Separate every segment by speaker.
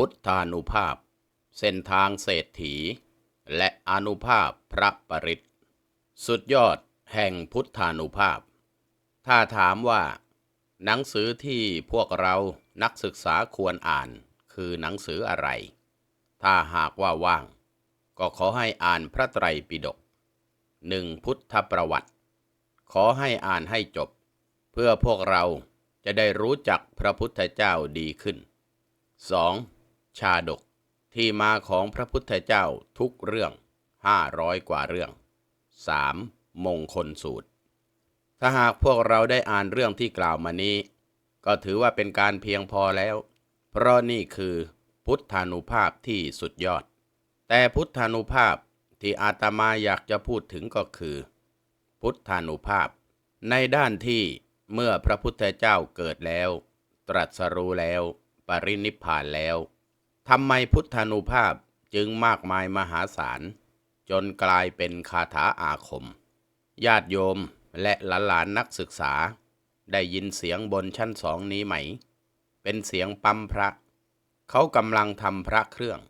Speaker 1: พุทธานุภาพ เส้นทางเศรษฐี และอนุภาพพระปริตสุดยอดแห่งพุทธานุภาพ ถ้าถามว่า หนังสือที่พวกเรานักศึกษาควรอ่านคือหนังสืออะไร ถ้าหากว่าว่าง ก็ขอให้อ่านพระไตรปิฎกหนึ่งพุทธประวัติ ขอให้อ่านให้จบ เพื่อพวกเราจะได้รู้จักพระพุทธเจ้าดีขึ้น 2. ชาดกที่มาของพระพุทธเจ้าทุกเรื่องห้าร้อยกว่าเรื่อง 3. มงคลสูตร ถ้าหากพวกเราได้อ่านเรื่องที่กล่าวมานี้ ก็ถือว่าเป็นการเพียงพอแล้ว เพราะนี่คือพุทธานุภาพที่สุดยอด แต่พุทธานุภาพที่อาตมาอยากจะพูดถึงก็คือ พุทธานุภาพ ในด้านที่เมื่อพระพุทธเจ้าเกิดแล้ว ตรัสรู้แล้ว ปรินิพพานแล้ว ทำไมพุทธานุภาพจึงมากมายมหาศาล จนกลายเป็นคาถาอาคม ญาติโยมและหลานๆนักศึกษา ได้ยินเสียงบนชั้นสองนี้ไหม เป็นเสียงปั๊มพระ เขากำลังทำพระเครื่อง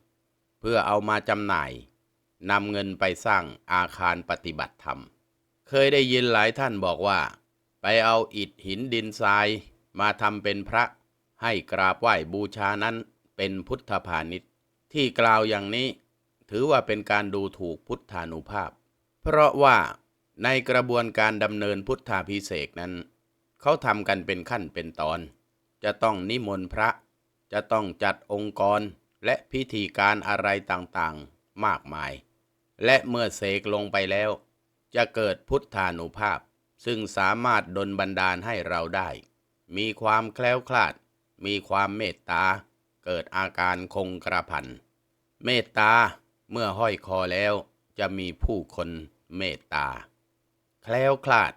Speaker 1: เพื่อเอามาจำหน่ายนำเงินไปสร้างอาคารปฏิบัติธรรม เคยได้ยินหลายท่านบอกว่า ไปเอาอิฐหินดินทรายมาทำเป็นพระให้กราบไหว้บูชานั้น เป็นพุทธพาณิชย์ ที่กล่าวอย่างนี้ ถือว่าเป็นการดูถูกพุทธานุภาพ เพราะว่าในกระบวนการดำเนินพุทธาพิเศษนั้น เขาทำกันเป็นขั้นเป็นตอน จะต้องนิมนต์พระ จะต้องจัดองค์กรและพิธีการอะไรต่างๆ มากมาย และเมื่อเสกลงไปแล้ว จะเกิดพุทธานุภาพ ซึ่งสามารถดลบันดาลให้เราได้ มีความแคล้วคลาด มีความเมตตา เกิดอาการคงกระพัน เมตตาเมื่อห้อยคอแล้วจะมีผู้คนเมตตา แคล้วคลาด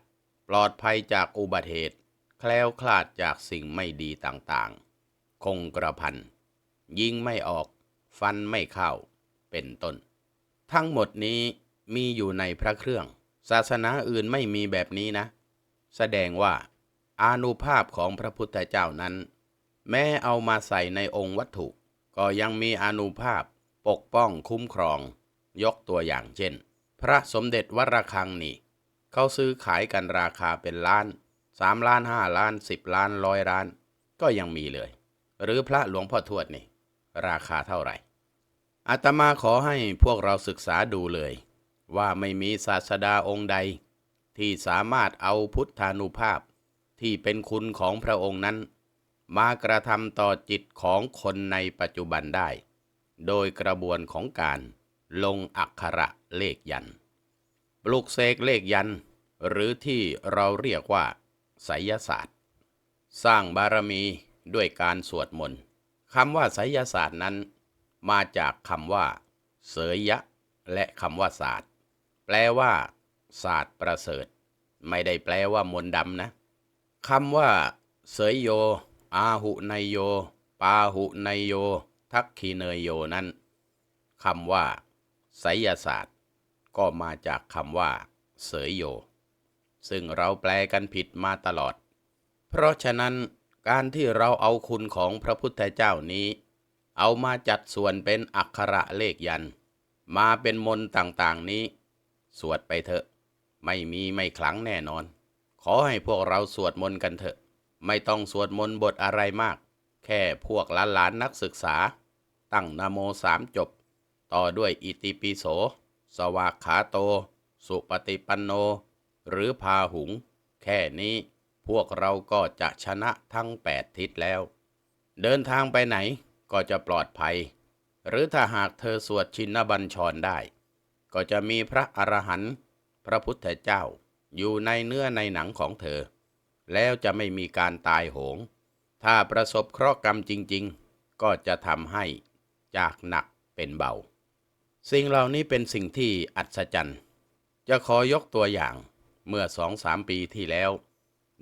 Speaker 1: ปลอดภัยจากอุบัติเหตุ แคล้วคลาดจากสิ่งไม่ดีต่างๆ คงกระพัน ยิงไม่ออก ฟันไม่เข้า เป็นต้น ทั้งหมดนี้มีอยู่ในพระเครื่อง ศาสนาอื่นไม่มีแบบนี้นะ แสดงว่าอานุภาพของพระพุทธเจ้านั้น แม้เอามาใส่ในองค์วัตถุ ก็ยังมีอนุภาพปกป้องคุ้มครอง ยกตัวอย่างเช่น พระสมเด็จวรคังนี่เขาซื้อขายกันราคาเป็นล้านสามล้านห้าล้านสิบล้านร้อยล้าน ก็ยังมีเลย หรือพระหลวงพ่อทวดนี่ ราคาเท่าไหร่อาตมาขอให้พวกเราศึกษาดูเลย ว่าไม่มีศาสดาองค์ใด ที่สามารถเอาพุทธานุภาพที่เป็นคุณของพระองค์นั้น มากระทำต่อจิตของคนในปัจจุบันได้ โดยกระบวนของการลงอักขระเลขยัน ปลุกเสกเลขยัน หรือที่เราเรียกว่าไสยศาสตร์ สร้างบารมีด้วยการสวดมนต์คำว่าไสยศาสตร์นั้น มาจากคำว่า เสยยะ และคำว่าศาสตร์ แปลว่าศาสตร์ประเสริฐ ไม่ได้แปลว่ามนต์ดำนะคำว่า เสยโย อาหุนยโย ปาหุนยโย ทักขีเนยโยนั้นคำว่าไสยศาสตร์ ก็มาจากคำว่า เสยโย ซึ่งเราแปลกันผิดมาตลอด เพราะฉะนั้นการที่เราเอาคุณของพระพุทธเจ้านี้ เอามาจัดส่วนเป็นอักขระเลขยัน มาเป็นมนต์ต่างๆนี้ สวดไปเถอะ ไม่มีไม่ขลังแน่นอน ขอให้พวกเราสวดมนต์กันเถอะ ไม่ต้องสวดมนต์บทอะไรมาก แค่พวกหลานๆนักศึกษา ตั้งนโมสามจบ ต่อด้วยอิติปิโส สวากขาโต สุปฏิปันโน หรือพาหุง แค่นี้พวกเราก็จะชนะทั้งแปดทิศแล้ว เดินทางไปไหนก็จะปลอดภัย หรือถ้าหากเธอสวดชินบัญชรได้ ก็จะมีพระอรหันต์พระพุทธเจ้าอยู่ในเนื้อในหนังของเธอ แล้วจะไม่มีการตายโหง ถ้าประสบเคราะห์กรรมจริง ๆ ก็จะทำให้จากหนักเป็นเบา สิ่งเหล่านี้เป็นสิ่งที่อัศจรรย์ จะขอยกตัวอย่างเมื่อสองสามปีที่แล้ว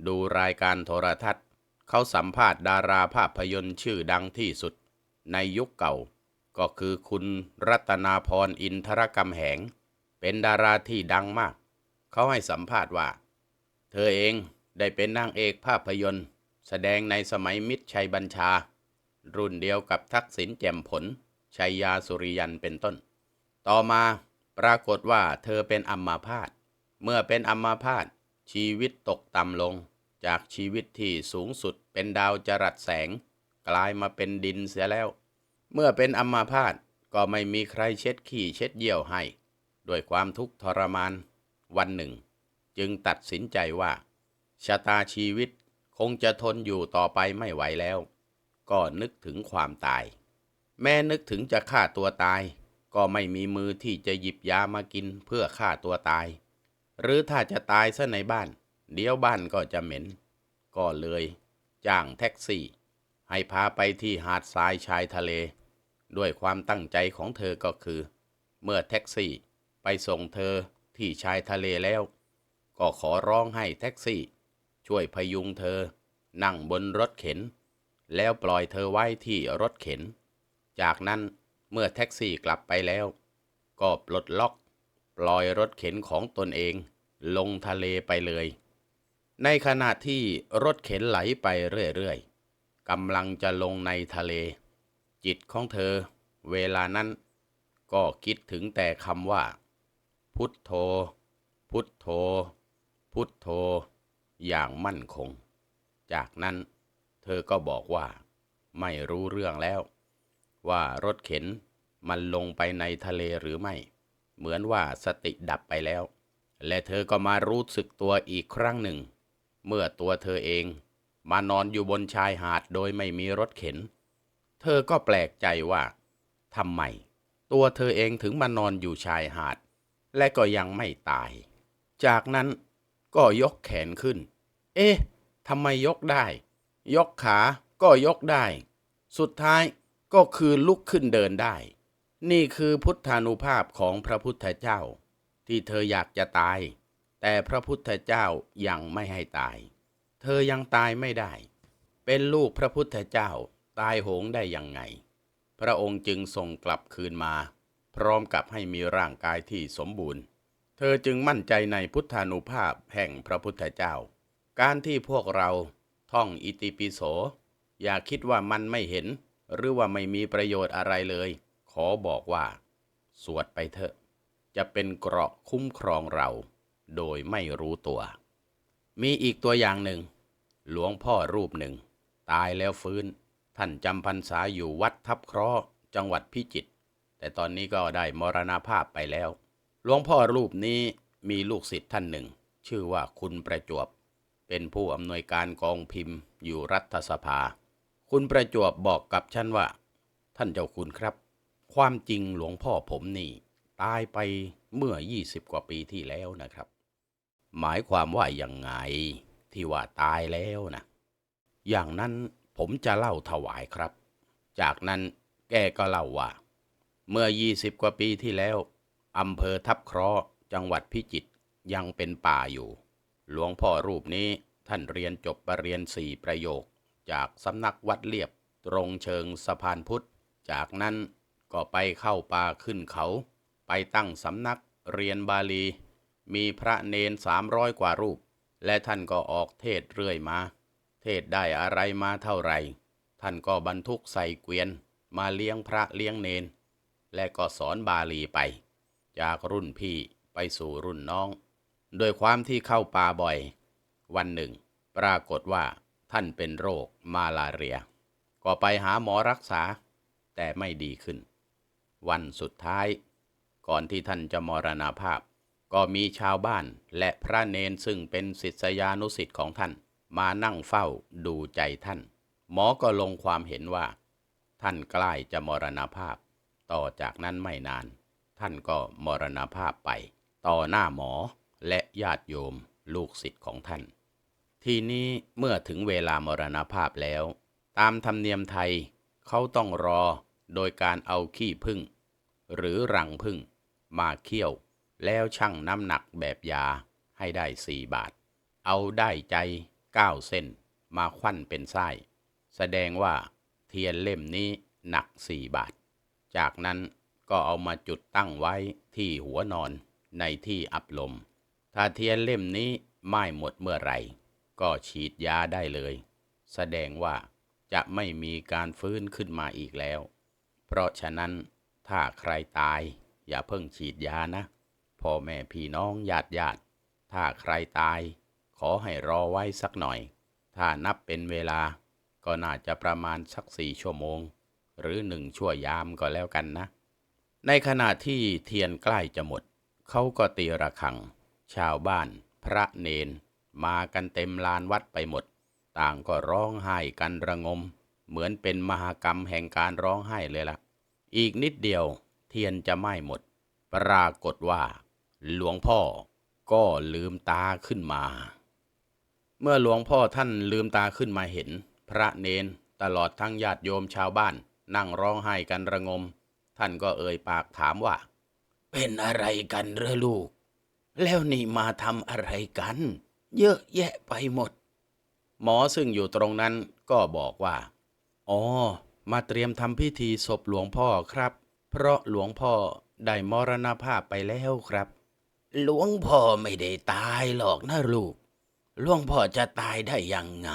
Speaker 1: ดูรายการโทรทัศน์ เขาสัมภาษณ์ดาราภาพยนตร์ชื่อดังที่สุด ในยุคเก่า ก็คือคุณรัตนาพรอินทรกำแหง เป็นดาราที่ดังมาก เขาให้สัมภาษณ์ว่า เธอเอง ได้เป็นนางเอกภาพยนตร์ แสดงในสมัยมิตรชัยบัญชา รุ่นเดียวกับทักษิณแจ่มผล ชัยยาสุริยันเป็นต้น ต่อมาปรากฏว่าเธอเป็นอัมมาพาตเมื่อเป็นอัมมาพาตชีวิตตกต่ำลง จากชีวิตที่สูงสุดเป็นดาวจรัสแสง กลายมาเป็นดินเสียแล้ว เมื่อเป็นอัมมาพาตก็ไม่มีใครเช็ดขี้เช็ดเยี่ยวให้ ด้วยความทุกข์ทรมาน วันหนึ่ง จึงตัดสินใจว่า ชะตาชีวิตคงจะทนอยู่ต่อไปไม่ไหวแล้ว ก็นึกถึงความตาย แม้นึกถึงจะฆ่าตัวตาย ก็ไม่มีมือที่จะหยิบยามากินเพื่อฆ่าตัวตาย หรือถ้าจะตายซะในบ้าน เดี๋ยวบ้านก็จะเหม็น ก็เลย จ้างแท็กซี่ ให้พาไปที่หาดทรายชายทะเล ด้วยความตั้งใจของเธอก็คือ เมื่อแท็กซี่ไปส่งเธอที่ชายทะเลแล้ว ก็ขอร้องให้แท็กซี่ ช่วยพยุงเธอ นั่งบนรถเข็น แล้วปล่อยเธอไว้ที่รถเข็น จากนั้นเมื่อแท็กซี่กลับไปแล้ว ก็ปลดล็อก ปล่อยรถเข็นของตนเอง ลงทะเลไปเลย ในขณะที่รถเข็นไหลไปเรื่อยๆกำลังจะลงในทะเล จิตของเธอ เวลานั้นก็คิดถึงแต่คำว่า พุทโธ พุทโธ พุทโธ อย่างมั่นคง จากนั้นเธอก็บอกว่าไม่รู้เรื่องแล้ว ว่ารถเข็นมันลงไปในทะเลหรือไม่ เหมือนว่าสติดับไปแล้ว และเธอก็มารู้สึกตัวอีกครั้งหนึ่ง เมื่อตัวเธอเองมานอนอยู่บนชายหาดโดยไม่มีรถเข็น เธอก็แปลกใจว่าทำไมตัวเธอเองถึงมานอนอยู่ชายหาด และก็ยังไม่ตาย จากนั้น ก็ยกแขนขึ้น เอ๊ะทำไมยกได้ ยกขาก็ยกได้ สุดท้ายก็คือลุกขึ้นเดินได้ นี่คือพุทธานุภาพของพระพุทธเจ้า ที่เธออยากจะตาย แต่พระพุทธเจ้ายังไม่ให้ตาย เธอยังตายไม่ได้ เป็นลูกพระพุทธเจ้าตายโหงได้ยังไง พระองค์จึงส่งกลับคืนมา พร้อมกับให้มีร่างกายที่สมบูรณ์ เธอจึงมั่นใจในพุทธานุภาพแห่งพระพุทธเจ้า การที่พวกเราท่องอิติปิโส อย่าคิดว่ามันไม่เห็น หรือว่าไม่มีประโยชน์อะไรเลย ขอบอกว่า สวดไปเถอะ จะเป็นเกราะคุ้มครองเรา โดยไม่รู้ตัว มีอีกตัวอย่างหนึ่ง หลวงพ่อรูปหนึ่ง ตายแล้วฟื้น ท่านจำพรรษาอยู่วัดทับเคราะห์จังหวัดพิจิตรแต่ตอนนี้ก็ได้มรณภาพไปแล้ว หลวงพ่อรูปนี้มีลูกศิษย์ท่านหนึ่ง ชื่อว่าคุณประจวบ เป็นผู้อำนวยการกองพิมพ์อยู่รัฐสภา คุณประจวบบอกกับฉันว่า ท่านเจ้าคุณครับ ความจริงหลวงพ่อผมนี่ ตายไปเมื่อ 20 กว่าปีที่แล้วนะครับ หมายความว่ายังไงที่ว่าตายแล้วนะ อย่างนั้นผมจะเล่าถวายครับ จากนั้นแกก็เล่าว่า เมื่อ 20 กว่าปีที่แล้ว อำเภอทับเคราะห์จังหวัดพิจิตรยังเป็นป่าอยู่ หลวงพ่อรูปนี้ท่านเรียนจบปรริญญาสี่ประโยค จากสำนักวัดเลียบตรงเชิงสะพานพุทธ จากนั้นก็ไปเข้าป่าขึ้นเขา ไปตั้งสำนักเรียนบาลี มีพระเนนสามร้อยกว่ารูป และท่านก็ออกเทศเรื่อยมา เทศได้อะไรมาเท่าไหร่ ท่านก็บรรทุกใส่เกวียน มาเลี้ยงพระเลี้ยงเนน และก็สอนบาลีไป จากรุ่นพี่ไปสู่รุ่นน้อง โดยความที่เข้าป่าบ่อย วันหนึ่ง ปรากฏว่าท่านเป็นโรคมาลาเรีย ก็ไปหาหมอรักษา แต่ไม่ดีขึ้น วันสุดท้าย ก่อนที่ท่านจะมรณภาพ ก็มีชาวบ้านและพระเนนซึ่งเป็นศิษยานุศิษย์ของท่าน มานั่งเฝ้าดูใจท่าน หมอก็ลงความเห็นว่า ท่านใกล้จะมรณภาพ ต่อจากนั้นไม่นาน ท่านก็มรณภาพไป ต่อหน้าหมอและญาติโยมลูกศิษย์ของท่าน ทีนี้เมื่อถึงเวลามรณภาพแล้ว ตามธรรมเนียมไทยเขาต้องรอโดยการเอาขี้ผึ้งหรือรังผึ้งมาเคี่ยว แล้วชั่งน้ำหนักแบบยาให้ได้สี่บาท เอาได้ใจเก้าเส้น มาควันเป็นไส้แสดงว่าเทียนเล่มนี้หนักสี่บาท จากนั้น ก็เอามาจุดตั้งไว้ที่หัวนอนในที่อับลม ถ้าเทียนเล่มนี้ไหม้หมดเมื่อไหร่ ก็ฉีดยาได้เลย แสดงว่าจะไม่มีการฟื้นขึ้นมาอีกแล้ว เพราะฉะนั้นถ้าใครตาย อย่าเพิ่งฉีดยานะ พ่อแม่พี่น้องญาติญาติ ถ้าใครตาย ขอให้รอไว้สักหน่อย ถ้านับเป็นเวลา ก็น่าจะประมาณสักสี่ชั่วโมง หรือหนึ่งชั่วยามก็แล้วกันนะ ในขณะที่เทียนใกล้จะหมด เขาก็ตีระฆัง ชาวบ้าน พระเนน มากันเต็มลานวัดไปหมด ต่างก็ร้องไห้กันระงม เหมือนเป็นมหากรรมแห่งการร้องไห้เลยละ่ะ อีกนิดเดียว เทียนจะไหม้หมด ปรากฏว่า หลวงพ่อก็ลืมตาขึ้นมา เมื่อหลวงพ่อท่านลืมตาขึ้นมาเห็น พระเนนตลอดทั้งญาติโยมชาวบ้าน นั่งร้องไห้กันระงม ท่านก็เอ่ยปากถามว่า เป็นอะไรกันเรือลูก แล้วนี่มาทำอะไรกัน เยอะแยะไปหมด หมอซึ่งอยู่ตรงนั้นก็บอกว่า อ๋อ มาเตรียมทำพิธีศพหลวงพ่อครับ เพราะหลวงพ่อได้มรณภาพไปแล้วครับ หลวงพ่อไม่ได้ตายหรอกนะลูก หลวงพ่อจะตายได้ยังไง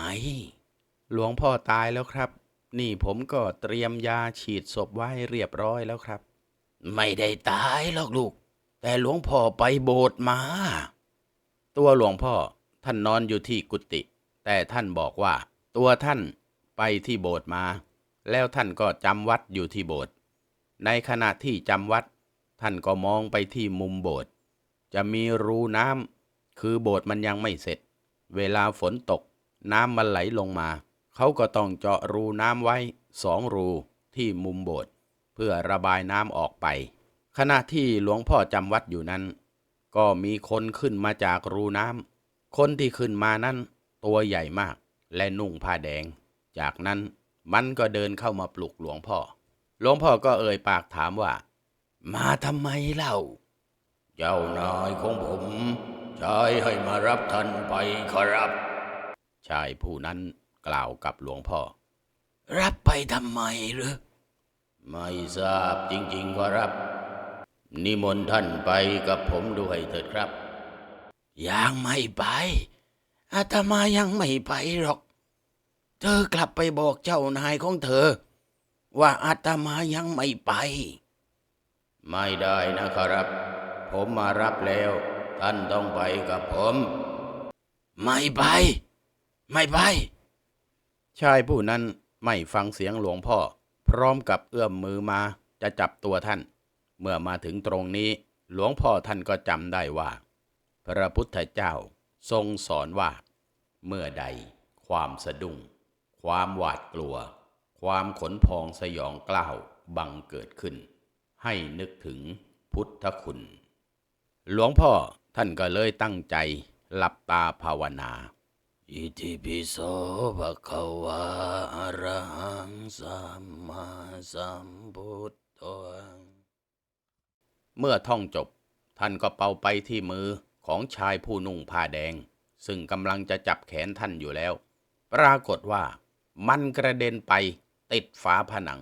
Speaker 1: หลวงพ่อตายแล้วครับ นี่ผมก็เตรียมยาฉีดศพไว้เรียบร้อยแล้วครับ ไม่ได้ตายหรอกลูก แต่หลวงพ่อไปโบสถ์มา ตัวหลวงพ่อท่านนอนอยู่ที่กุฏิแต่ท่านบอกว่า ตัวท่านไปที่โบสถ์มา แล้วท่านก็จำวัดอยู่ที่โบสถ์ในขณะที่จำวัด ท่านก็มองไปที่มุมโบสถ์จะมีรูน้ำคือโบสถ์มันยังไม่เสร็จ เวลาฝนตก น้ำมันไหลลงมา เขาก็ต้องเจาะรูน้ำไว้สองรูที่มุมโบสถ์เพื่อระบายน้ำออกไป ขณะที่หลวงพ่อจำวัดอยู่นั้น ก็มีคนขึ้นมาจากรูน้ำคนที่ขึ้นมานั้นตัวใหญ่มากและนุ่งผ้าแดง จากนั้นมันก็เดินเข้ามาปลุกหลวงพ่อ หลวงพ่อก็เอ่ยปากถามว่า มาทำไมเล่า เจ้านายของผมใช้ให้มารับท่านไปครับ ชายผู้นั้น กล่าวกับหลวงพ่อ รับไปทำไมหรือ ไม่ทราบจริงๆครับ นิมนต์ท่านไปกับผมด้วยเถิดครับ ยังไม่ไป อาตมายังไม่ไปหรอก เธอกลับไปบอกเจ้านายของเธอ ว่าอาตมายังไม่ไป ไม่ได้นะครับ ผมมารับแล้ว ท่านต้องไปกับผม ไม่ไป ไม่ไป ชายผู้นั้นไม่ฟังเสียงหลวงพ่อ พร้อมกับเอื้อมมือมาจะจับตัวท่าน เมื่อมาถึงตรงนี้หลวงพ่อท่านก็จำได้ว่า พระพุทธเจ้าทรงสอนว่า เมื่อใด ความสะดุ้ง ความหวาดกลัว ความขนพองสยองกล้าวบังเกิดขึ้น ให้นึกถึงพุทธคุณ หลวงพ่อท่านก็เลยตั้งใจหลับตาภาวนา อิติปิโสภะคะวะอะระหังสัมมาสัมพุทโธเมื่อท่องจบ ท่านก็เป่าไปที่มือของชายผู้นุ่งผ้าแดง ซึ่งกำลังจะจับแขนท่านอยู่แล้ว ปรากฏว่ามันกระเด็นไปติดฝาผนัง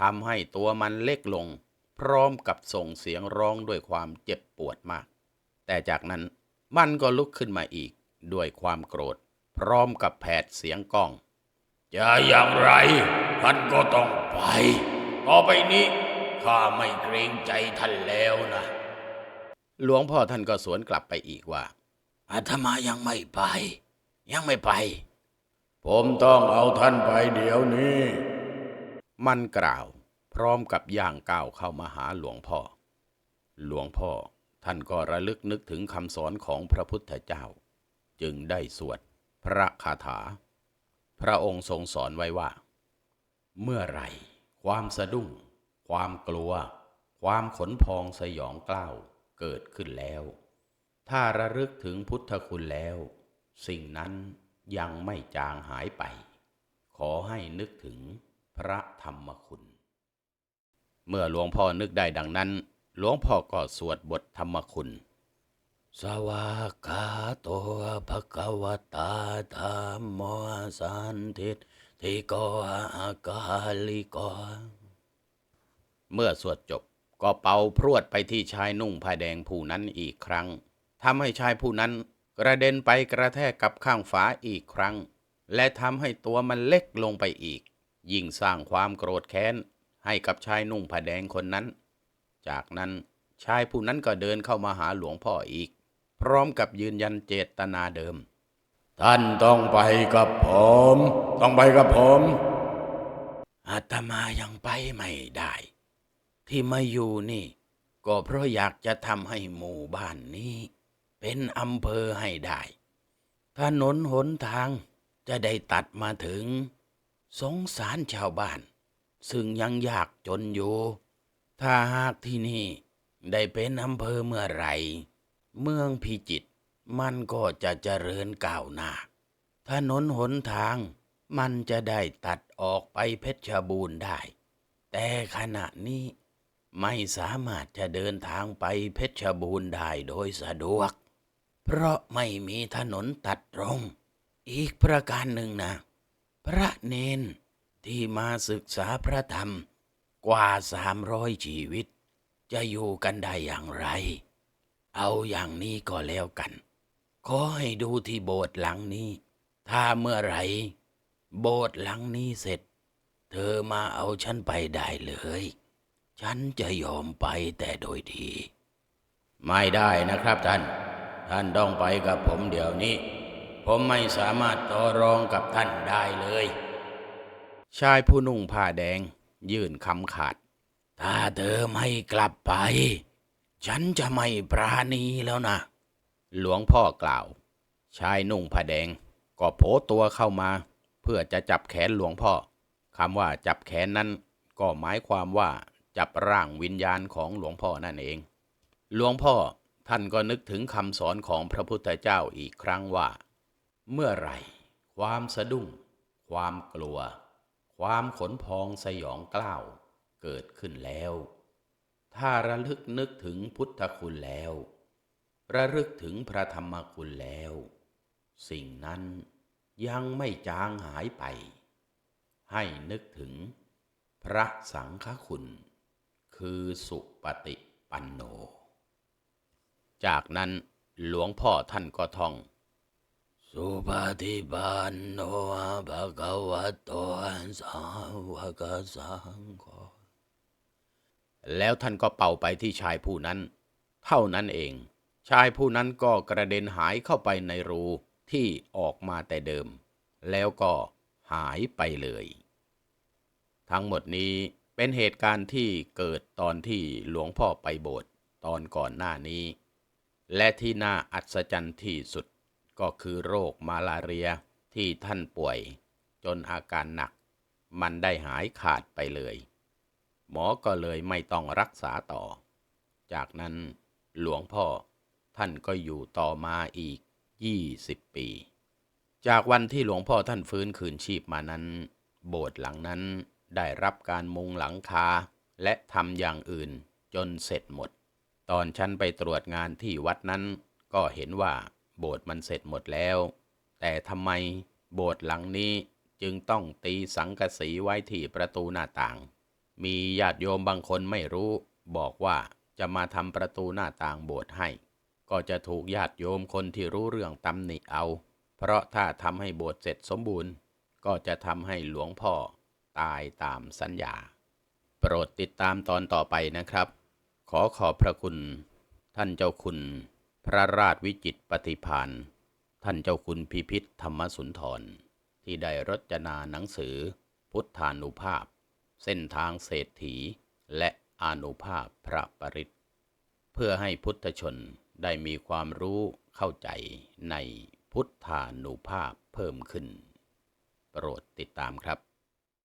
Speaker 1: ทำให้ตัวมันเล็กลง พร้อมกับส่งเสียงร้องด้วยความเจ็บปวดมาก แต่จากนั้นมันก็ลุกขึ้นมาอีกด้วยความโกรธ พร้อมกับแผดเสียงกล้อง จะอย่างไรท่านก็ต้องไป ต่อไปนี้ข้าไม่เกรงใจท่านแล้วนะ หลวงพ่อท่านก็สวนกลับไปอีกว่า อาตมายังไม่ไป ยังไม่ไป ผมต้องเอาท่านไปเดี๋ยวนี้ มันกล่าว พร้อมกับย่างก้าวเข้ามาหาหลวงพ่อ หลวงพ่อท่านก็ระลึกนึกถึงคำสอนของพระพุทธเจ้า จึงได้สวด พระคาถา พระองค์ทรงสอนไว้ว่า เมื่อไรความสะดุ้ง ความกลัว ความขนพองสยองกล้าวเกิดขึ้นแล้ว ถ้าระลึกถึงพุทธคุณแล้ว สิ่งนั้นยังไม่จางหายไป ขอให้นึกถึงพระธรรมคุณ เมื่อหลวงพ่อนึกได้ดังนั้น หลวงพ่อก็สวดบทธรรมคุณ สวากาโตภะคะวตาธรรมโมสันทิทิโกอากาลิโกเมื่อสวดจบก็เป่าพรวดไปที่ชายนุ่งผ้าแดงผู้นั้นอีกครั้งทำให้ชายผู้นั้นกระเด็นไปกระแทกกับข้างฝาอีกครั้ง และทำให้ตัวมันเล็กลงไปอีก ยิ่งสร้างความโกรธแค้น ให้กับชายนุ่งผ้าแดงคนนั้น จากนั้นชายผู้นั้นก็เดินเข้ามาหาหลวงพ่ออีก พร้อมกับยืนยันเจตนาเดิม ท่านต้องไปกับผม ต้องไปกับผมอาตมายังไปไม่ได้ ที่มาอยู่นี่ ก็เพราะอยากจะทำให้หมู่บ้านนี้ เป็นอำเภอให้ได้ถนนหนทางจะได้ตัดมาถึง สงสารชาวบ้าน ซึ่งยังยากจนอยู่ ถ้าหากที่นี่ได้เป็นอำเภอเมื่อไหร่ เมืองพิจิตรมันก็จะเจริญก้าวหน้า ถนนหนทางมันจะได้ตัดออกไปเพชรบูรณ์ได้ แต่ขณะนี้ไม่สามารถจะเดินทางไปเพชรบูรณ์ได้โดยสะดวก เพราะไม่มีถนนตัดตรง อีกประการหนึ่งนะ พระเนนที่มาศึกษาพระธรรมกว่าสามร้อยชีวิต จะอยู่กันได้อย่างไร เอาอย่างนี้ก็แล้วกัน ขอให้ดูที่โบสถ์หลังนี้ ถ้าเมื่อไหรโบสถ์หลังนี้เสร็จ เธอมาเอาฉันไปได้เลย ฉันจะยอมไปแต่โดยดี ไม่ได้นะครับท่าน ท่านต้องไปกับผมเดี๋ยวนี้ ผมไม่สามารถต่อรองกับท่านได้เลย ชายผู้นุ่งผ้าแดง ยื่นคำขาด ถ้าเธอไม่กลับไป ฉันจะไม่ปราณีแล้วนะ หลวงพ่อกล่าว ชายนุ่งผ้าแดง ก็โผตัวเข้ามา เพื่อจะจับแขนหลวงพ่อคำว่าจับแขนนั้น ก็หมายความว่าจับร่างวิญญาณของหลวงพ่อนั่นเอง หลวงพ่อท่านก็นึกถึงคำสอนของพระพุทธเจ้าอีกครั้งว่า เมื่อไรความสะดุ้ง ความกลัว ความขนพองสยองกล้าวเกิดขึ้นแล้ว ถ้าระลึกนึกถึงพุทธคุณแล้ว ระลึกถึงพระธรรมคุณแล้ว สิ่งนั้นยังไม่จางหายไป ให้นึกถึงพระสังฆคุณ คือสุปฏิปันโน จากนั้นหลวงพ่อท่านก็ท่อง สุปฏิปันโนภะคะวะโตสาวกสังโฆ แล้วท่านก็เป่าไปที่ชายผู้นั้น เท่านั้นเอง ชายผู้นั้นก็กระเด็นหายเข้าไปในรูที่ออกมาแต่เดิม แล้วก็หายไปเลย ทั้งหมดนี้เป็นเหตุการณ์ที่เกิดตอนที่หลวงพ่อไปโบสถ์ตอนก่อนหน้านี้ และที่น่าอัศจรรย์ที่สุดก็คือโรคมาลาเรียที่ท่านป่วย จนอาการหนัก มันได้หายขาดไปเลย หมอก็เลยไม่ต้องรักษาต่อ จากนั้นหลวงพ่อท่านก็อยู่ต่อมาอีก 20 ปี จากวันที่หลวงพ่อท่านฟื้นคืนชีพมานั้น โบสถ์หลังนั้นได้รับการมุงหลังคา และทำอย่างอื่นจนเสร็จหมด ตอนฉันไปตรวจงานที่วัดนั้น ก็เห็นว่าโบสถ์มันเสร็จหมดแล้ว แต่ทำไมโบสถ์หลังนี้จึงต้องตีสังกะสีไว้ที่ประตูหน้าต่าง มีญาติโยมบางคนไม่รู้บอกว่าจะมาทำประตูหน้าต่างโบสถ์ให้ ก็จะถูกญาติโยมคนที่รู้เรื่องตำหนิเอา เพราะถ้าทำให้โบสถ์เสร็จสมบูรณ์ ก็จะทำให้หลวงพ่อตายตามสัญญา โปรดติดตามตอนต่อไปนะครับ ขอขอบพระคุณ ท่านเจ้าคุณ พระราชวิจิตปฏิพานท่านเจ้าคุณพิพิธธรรมสุนทร ที่ได้รจนาหนังสือพุทธานุภาพ เส้นทางเศรษฐีและอนุภาพพระปริตเพื่อให้พุทธชนได้มีความรู้เข้าใจในพุทธานุภาพเพิ่มขึ้น โปรดติดตามครับ